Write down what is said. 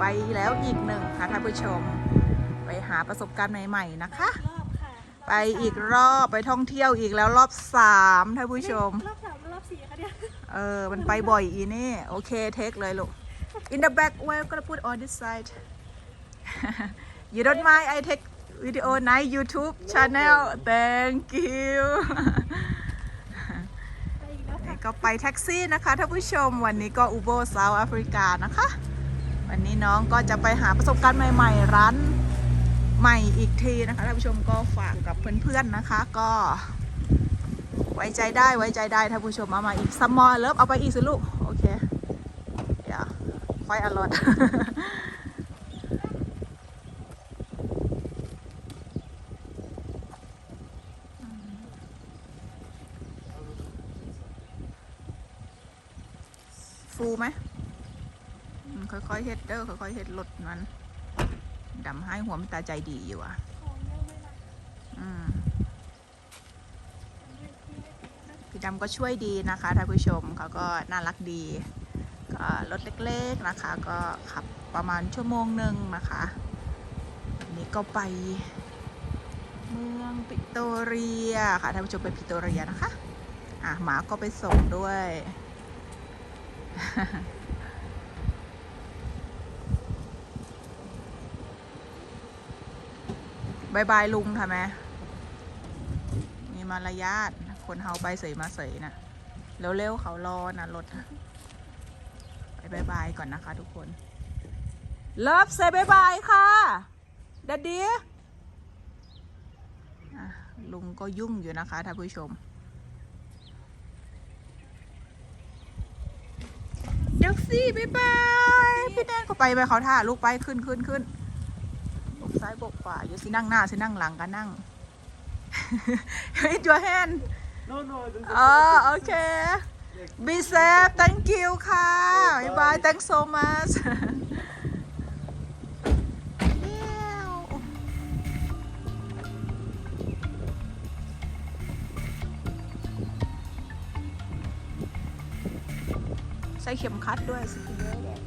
ไปแล้วอีกหนึ่งค่ะท่านผู้ชม ไปหาประสบการณ์ใหม่ๆนะคะ รอบค่ะไปอีกรอบไปท่องเที่ยวอีกแล้วรอบสามท่านผู้ชม รอบสามรอบสี่ค่ะเนี่ยเออ มันไปบ่อยอีนี่ โอเคเทคเลยลูก in the back well gonna put on this side you don't mind I take video night YouTube channel thank you ไปอีกแล้วค่ะ ก็ไปแท็กซี่นะคะท่านผู้ชมวันนี้ก็อูโบเซาท์แอฟริกานะคะ วันนี้น้องก็จะไปหาประสบการณ์ใหม่ ๆ ร้านใหม่อีกทีนะคะท่านผู้ชมก็ฝากกับเพื่อนๆนะคะ ก็ ไว้ใจได้ไว้ใจได้ท่านผู้ชมเอามาอีกสมอลเลิฟเอาไปอีกสิลูกโอเคเดี๋ยวค่อร่อยฟูไหม ค่อยๆเฮ็ดเด้อค่อยๆเฮ็ดรถมันดำให้หัวมันตาใจดีอยู่อะอืมพี่ดำก็ช่วยดีนะคะท่านผู้ชมเขาก็น่ารักดี ก็รถเล็กๆนะคะ ก็ขับประมาณชั่วโมงหนึ่งนะคะนี้ก็ไป เมืองปิโตรเรียค่ะท่านผู้ชมไปปิโตรเรียนะคะ อะหมาก็ไปส่งด้วย บายบายลุงค่ะแม่มีมารยาทคนเฮาไปเสยมาเสยนะเร็วๆเขารอนะรถไปบายบายก่อนนะคะทุกคนเลิฟเซบายบายค่ะดัดดี้ลุงก็ยุ่งอยู่นะคะท่านผู้ชม เด็กซี่บายบาย พี่แนนก็ไปไปเขาท่าลูกไปขึ้นขึ้นขึ้น ซ้ายบกขวาอยู่สินั่งหน้าสินั่งหลังก็นั่ง Raise your hand No, no, I don't. อ๋อโอเค be safe thank you ค่ะบายบาย thanks so much เย้วใส่เข็มขัดด้วยสิเยอะแยะ